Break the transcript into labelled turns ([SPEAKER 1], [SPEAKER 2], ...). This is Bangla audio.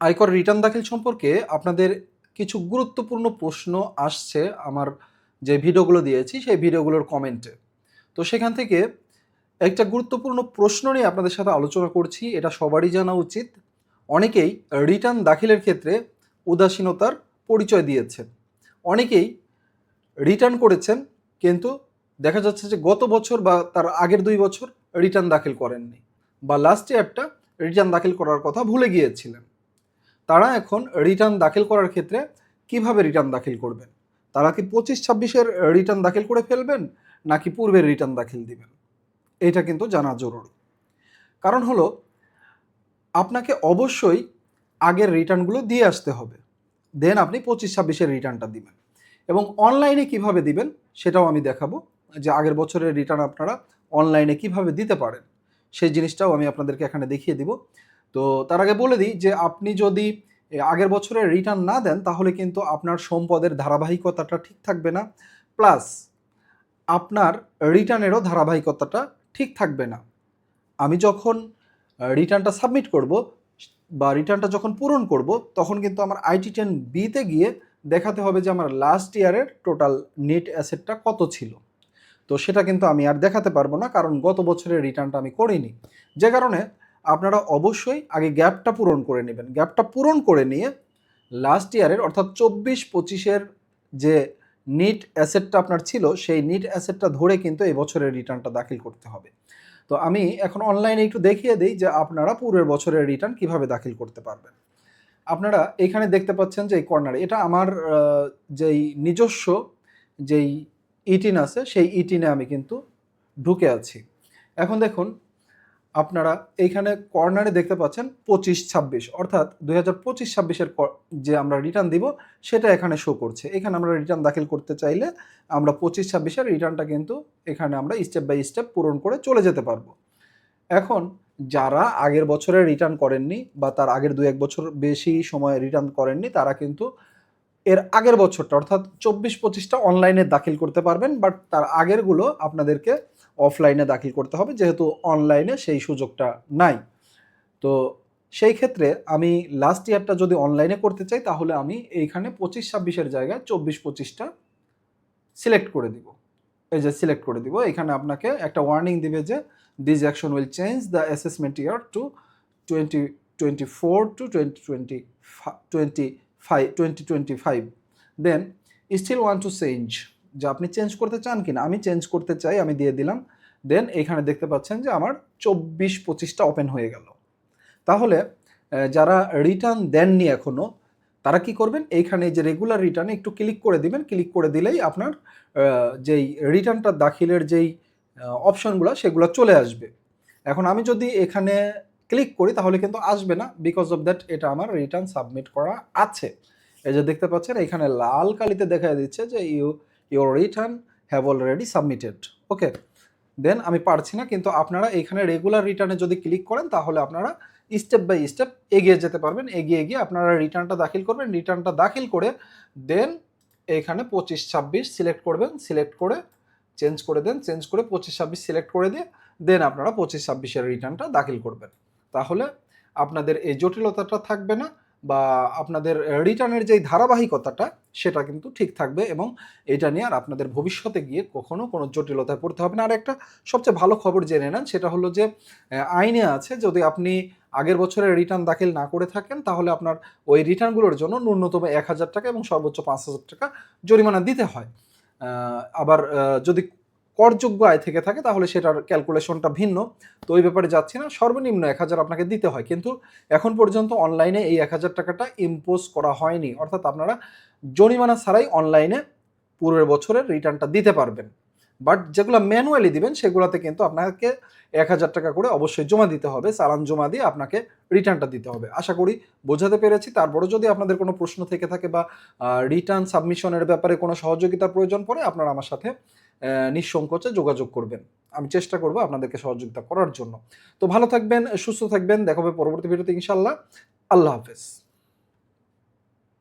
[SPEAKER 1] আয়কর রিটার্ন দাখিল সম্পর্কে আপনাদের কিছু গুরুত্বপূর্ণ প্রশ্ন আসছে আমার যে ভিডিওগুলো দিয়েছি, সেই ভিডিওগুলোর কমেন্টে। তো সেখান থেকে একটা গুরুত্বপূর্ণ প্রশ্ন নিয়ে আপনাদের সাথে আলোচনা করছি, এটা সবারই জানা উচিত। অনেকেই রিটার্ন দাখিলের ক্ষেত্রে উদাসীনতার পরিচয় দিয়েছেন। অনেকেই রিটার্ন করেছেন, কিন্তু দেখা যাচ্ছে যে গত বছর বা তার আগের দুই বছর রিটার্ন দাখিল করেননি বা লাস্ট ইয়ারটা রিটার্ন দাখিল করার কথা ভুলে গিয়েছিলেন। তারা এখন রিটার্ন দাখিল করার ক্ষেত্রে কীভাবে রিটার্ন দাখিল করবেন? তারা কি পঁচিশ ছাব্বিশের রিটার্ন দাখিল করে ফেলবেন, নাকি পূর্বের রিটার্ন দাখিল দিবেন? এটা কিন্তু জানা জরুরি। কারণ হলো, আপনাকে অবশ্যই আগের রিটার্নগুলো দিয়ে আসতে হবে। দেন আপনি পঁচিশ ছাব্বিশের রিটার্নটা দিবেন। এবং অনলাইনে কীভাবে দিবেন, সেটাও আমি দেখাবো। যে আগের বছরের রিটার্ন আপনারা অনলাইনে কীভাবে দিতে পারেন, সেই জিনিসটাও আমি আপনাদেরকে এখানে দেখিয়ে দিব। তো তার আগে বলে দিই যে আপনি যদি আগের বছরের রিটার্ন না দেন, তাহলে কিন্তু আপনার সম্পদের ধারাবাহিকতাটা ঠিক থাকবে না। প্লাস আপনার রিটার্নেরও ধারাবাহিকতাটা ঠিক থাকবে না। আমি যখন রিটার্নটা সাবমিট করব, বা রিটার্নটা যখন পূরণ করব, তখন কিন্তু আমার আইটি টেন বিতে গিয়ে দেখাতে হবে যে আমার লাস্ট ইয়ারের টোটাল নেট অ্যাসেটটা কত ছিল। তো সেটা কিন্তু আমি আর দেখাতে পারব না, কারণ গত বছরের রিটার্নটা আমি করিনি। যে কারণে আপনারা অবশ্যই আগে গ্যাপটা পূরণ করে নেবেন। গ্যাপটা পূরণ করে নিয়ে লাস্ট ইয়ারের অর্থাৎ চব্বিশ পঁচিশের যে নিট অ্যাসেটটা আপনার ছিল, সেই নিট অ্যাসেটটা ধরে কিন্তু এই বছরের রিটার্নটা দাখিল করতে হবে। তো আমি এখন অনলাইনে একটু দেখিয়ে দিই যে আপনারা পূর্বের বছরের রিটার্ন কীভাবে দাখিল করতে পারবেন। আপনারা এখানে দেখতে পাচ্ছেন যে এই কর্নারে এটা আমার যেই নিজস্ব যেই ইটিন আছে, সেই ইটিনে আমি কিন্তু ঢুকে আছি। এখন দেখুন আপনারা এইখানে কর্নারে দেখতে পাচ্ছেন পঁচিশ ছাব্বিশ। অর্থাৎ দুই হাজার পঁচিশ ছাব্বিশের যে আমরা রিটার্ন দিব, সেটা এখানে শো করছে। এখানে আমরা রিটার্ন দাখিল করতে চাইলে আমরা পঁচিশ ছাব্বিশের রিটার্নটা কিন্তু এখানে আমরা স্টেপ বাই স্টেপ পূরণ করে চলে যেতে পারব। এখন যারা আগের বছরে রিটার্ন করেননি বা তার আগের দু এক বছর বেশি সময় রিটার্ন করেননি, তারা কিন্তু এর আগের বছরটা, অর্থাৎ চব্বিশ পঁচিশটা অনলাইনে দাখিল করতে পারবেন বাট তার আগেরগুলো আপনাদেরকে অফলাইনে দাখিল করতে হবে, যেহেতু অনলাইনে সেই সুযোগটা নাই। তো সেই ক্ষেত্রে আমি লাস্ট ইয়ারটা যদি অনলাইনে করতে চাই, তাহলে আমি এইখানে পঁচিশ ছাব্বিশের জায়গায় চব্বিশ পঁচিশটা সিলেক্ট করে দিব। এই যে সিলেক্ট করে দিব, এখানে আপনাকে একটা ওয়ার্নিং দিবে যে this action will change the assessment year two twenty twenty four two twenty twenty twenty five twenty twenty five then still want to change যে আপনি চেঞ্জ করতে চান কিনা, আমি চেঞ্জ করতে চাই, আমি দিয়ে দিলাম। দেন এখানে দেখতে পাচ্ছেন যে আমার চব্বিশ পঁচিশটা ওপেন হয়ে গেল। তাহলে যারা রিটার্ন দেননি এখনও তারা কি করবেন? এইখানে যে রেগুলার রিটার্নে একটু ক্লিক করে দিবেন। ক্লিক করে দিলেই আপনার যেই রিটার্নটা দাখিলের যেই অপশনগুলো সেগুলো চলে আসবে। এখন আমি যদি এখানে ক্লিক করি, তাহলে কিন্তু আসবে না। বিকজ অফ দ্যাট এটা আমার রিটার্ন সাবমিট করা আছে। এই যে দেখতে পাচ্ছেন, এখানে লাল কালিতে দেখা দিচ্ছে যে you your return have already submitted okay then আমি পারছি না, কিন্তু আপনারা এখানে রেগুলার রিটার্নে যদি ক্লিক করেন, তাহলে আপনারা স্টেপ বাই স্টেপ এগিয়ে যেতে পারবেন। এগিয়ে গিয়ে আপনারা রিটার্নটা দাখিল করবেন। রিটার্নটা দাখিল করে দেন এখানে পঁচিশ ছাব্বিশ সিলেক্ট করবেন। সিলেক্ট করে চেঞ্জ করে দেন। চেঞ্জ করে পঁচিশ ছাব্বিশ সিলেক্ট করে দিয়ে দেন আপনারা পঁচিশ ছাব্বিশের রিটার্নটা দাখিল করবেন। তাহলে আপনাদের এই জটিলতাটা থাকবে না। বা আপনাদের রিটার্নের যেই ধারাবাহিকতাটা, সেটা কিন্তু ঠিক থাকবে এবং এটা নিয়ে আর আপনাদের ভবিষ্যতে গিয়ে কখনো কোনো জটিলতায় পড়তে হবে না। আর একটা সবচেয়ে ভালো খবর জেনে নেন, সেটা হলো যে আইনে আছে, যদি আপনি আগের বছরের রিটার্ন দাখিল না করে থাকেন, তাহলে আপনার ওই রিটার্নগুলোর জন্য ন্যূনতম এক হাজার টাকা এবং সর্বোচ্চ পাঁচ হাজার টাকা জরিমানা দিতে হয়। আবার যদি করযোগ্য আয় থেকে থাকে, তাহলে সেটার ক্যালকুলেশনটা ভিন্ন। তো ওই ব্যাপারে যাচ্ছি না। সর্বনিম্ন এক হাজার আপনাকে দিতে হয়। কিন্তু এখন পর্যন্ত অনলাইনে এই এক হাজার টাকাটা ইম্পোজ করা হয়নি। অর্থাৎ আপনারা জরিমানা ছাড়াই অনলাইনে পূর্বের বছরের রিটার্নটা দিতে পারবেন। বাট যেগুলো ম্যানুয়ালি দিবেন, সেগুলোতে কিন্তু আপনাকে এক হাজার টাকা করে অবশ্যই জমা দিতে হবে। চালান জমা দিয়ে আপনাকে রিটার্নটা দিতে হবে। আশা করি বোঝাতে পেরেছি। তারপরে যদি আপনাদের কোনো প্রশ্ন থেকে থাকে বা রিটার্ন সাবমিশনের ব্যাপারে কোনো সহযোগিতার প্রয়োজন পড়ে, আপনারা আমার সাথে নিঃসংকোচে যোগাযোগ করবেন। আমি চেষ্টা করব আপনাদেরকে সহযোগিতা করার জন্য। তো ভালো থাকবেন, সুস্থ থাকবেন। দেখা হবে পরবর্তী ভিডিওতে ইনশাল্লাহ আল্লাহ হাফেজ।